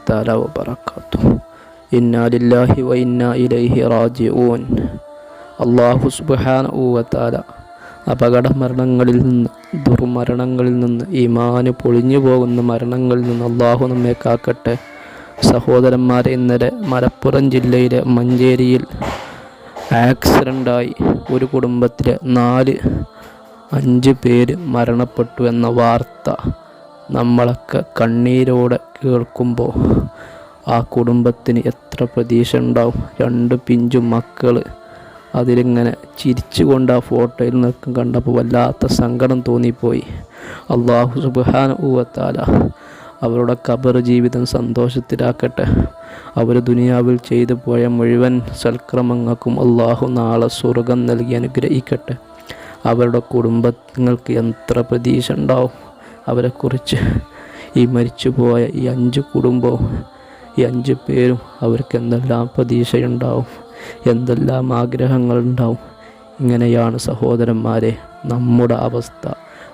തആല വബറകാത്തു ഇന്നാ ലില്ലാഹി വ ഇന്നാ ഇലൈഹി റാജിഊൻ. അല്ലാഹു സുബ്ഹാനഹു വ തആല അപകട മരണങ്ങളിൽ നിന്ന് ദുർമരണങ്ങളിൽ നിന്ന് ഈമാന് പൊളിഞ്ഞു പോകുന്ന മരണങ്ങളിൽ നിന്ന് അള്ളാഹു നമ്മെ കാക്കട്ടെ. സഹോദരന്മാരെ ഇന്നലെ മലപ്പുറം ജില്ലയിലെ മഞ്ചേരിയിൽ ആക്സിഡന്റായി ഒരു കുടുംബത്തിലെ നാല് അഞ്ച് പേര് മരണപ്പെട്ടു എന്ന വാർത്ത നമ്മളൊക്കെ കണ്ണീരോടെ കേൾക്കുമ്പോൾ ആ കുടുംബത്തിന് എത്ര പ്രതീക്ഷ ഉണ്ടാവും രണ്ട് പിഞ്ചു മക്കൾ അതിലിങ്ങനെ ചിരിച്ചുകൊണ്ട് ആ ഫോട്ടോയിൽ നിൽക്കും കണ്ടപ്പോൾ വല്ലാത്ത സങ്കടം തോന്നിപ്പോയി. അള്ളാഹു സുബാന ഊവത്താല അവരുടെ കബർ ജീവിതം സന്തോഷത്തിലാക്കട്ടെ. അവർ ദുനിയാവിൽ ചെയ്തു പോയ മുഴുവൻ സൽക്രമങ്ങൾക്കും അള്ളാഹു നാളെ സ്വർഗം നൽകി അനുഗ്രഹിക്കട്ടെ. അവരുടെ കുടുംബങ്ങൾക്ക് എത്ര പ്രതീക്ഷ ഉണ്ടാവും അവരെക്കുറിച്ച്. ഈ മരിച്ചുപോയ ഈ അഞ്ച് കുടുംബവും ഈ അഞ്ച് പേരും അവർക്ക് എന്തെല്ലാം പ്രതീക്ഷയുണ്ടാവും? എന്തെല്ലാം ആഗ്രഹങ്ങളുണ്ടാവും? ഇങ്ങനെയാണ് സഹോദരന്മാരെ നമ്മുടെ അവസ്ഥ.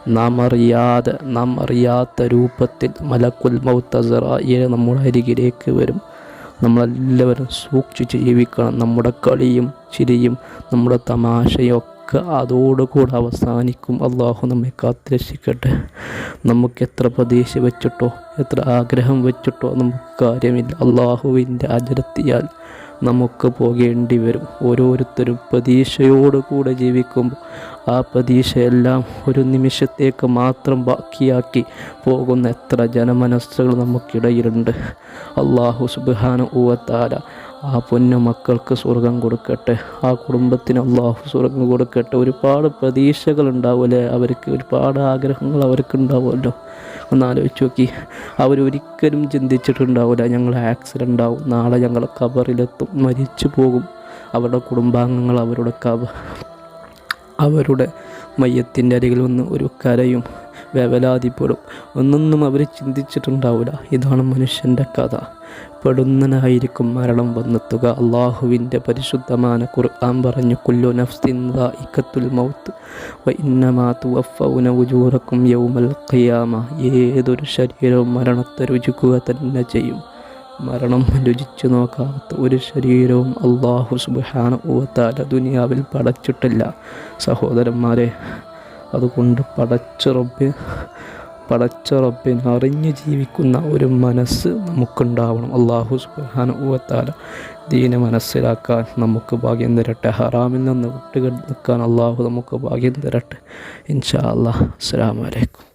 നാം അറിയാതെ നാം അറിയാത്ത രൂപത്തിൽ മലക്കുൽ മൗത്തസറായി നമ്മുടെ അരികിലേക്ക് വരും. നമ്മളെല്ലാവരും സൂക്ഷിച്ച് ജീവിക്കണം. നമ്മുടെ കളിയും ചിരിയും നമ്മുടെ തമാശയും അതോടുകൂടെ അവസാനിക്കും. അള്ളാഹു നമ്മെ കാത്തുരക്ഷിക്കട്ടെ. നമുക്ക് എത്ര പ്രതീക്ഷ വെച്ചിട്ടോ എത്ര ആഗ്രഹം വെച്ചിട്ടോ നമുക്ക് കാര്യമില്ല. അള്ളാഹുവിന്റെ അജരത്തിയാൽ നമുക്ക് പോകേണ്ടി വരും. ഓരോരുത്തരും പ്രതീക്ഷയോടുകൂടെ ജീവിക്കുമ്പോൾ ആ പ്രതീക്ഷയെല്ലാം ഒരു നിമിഷത്തേക്ക് മാത്രം ബാക്കിയാക്കി പോകുന്ന എത്ര ജനമനസ്സുകൾ നമുക്കിടയിലുണ്ട്. അള്ളാഹു സുബാന ഊവത്താല ആ പൊന്നു മക്കൾക്ക് സ്വർഗം കൊടുക്കട്ടെ. ആ കുടുംബത്തിന് അള്ളാഹു സ്വർഗം കൊടുക്കട്ടെ. ഒരുപാട് പ്രതീക്ഷകൾ ഉണ്ടാവുമല്ലേ അവർക്ക് ഒരുപാട് ആഗ്രഹങ്ങൾ അവർക്ക് ഉണ്ടാവുമല്ലോ ഒന്ന് ആലോചിച്ച് നോക്കി. അവരൊരിക്കലും ചിന്തിച്ചിട്ടുണ്ടാവില്ല ഞങ്ങൾ ആക്സിഡന്റ് ആവും. നാളെ ഞങ്ങൾ കബറിലെത്തും മരിച്ചു പോകും. അവരുടെ കുടുംബാംഗങ്ങൾ അവരുടെ കബ അവരുടെ മയ്യത്തിന്റെ അരികിൽ വന്ന് ഒരു കരയും. വേവലാതിപ്പെടും. ഒന്നൊന്നും അവർ ചിന്തിച്ചിട്ടുണ്ടാവില്ല ഇതാണ് മനുഷ്യന്റെ കഥ. പെടുന്നനായിരിക്കും മരണം വന്നെത്തുക. അള്ളാഹുവിന്റെ പരിശുദ്ധമായ ഖുർആൻ പറഞ്ഞു കുല്ലു നഫ്സിൻ ഇക്കത്തുൽ മൗത്ത് വ യൗമൽ ഖിയാമ. ഏതൊരു ശരീരവും മരണത്തെ രുചിക്കുക തന്നെ ചെയ്യും. മരണം രുചിച്ചു നോക്കാത്ത ഒരു ശരീരവും അള്ളാഹു സുബാന ഊവത്താല ദുനിയാവിൽ പടച്ചിട്ടില്ല. സഹോദരന്മാരെ അതുകൊണ്ട് പടച്ചുറപ്പ് പടച്ചുറപ്പിന് അറിഞ്ഞു ജീവിക്കുന്ന ഒരു മനസ്സ് നമുക്കുണ്ടാവണം. അള്ളാഹു സുബാന ഊവത്താല ദീനെ മനസ്സിലാക്കാൻ നമുക്ക് ഭാഗ്യം തരട്ടെ. ഹറാമിൽ നിന്ന് വിട്ടുകൾ നിൽക്കാൻ അള്ളാഹു നമുക്ക് ഭാഗ്യം തരട്ടെ. ഇൻഷാ അല്ലാ അസ്സാം വലൈക്കും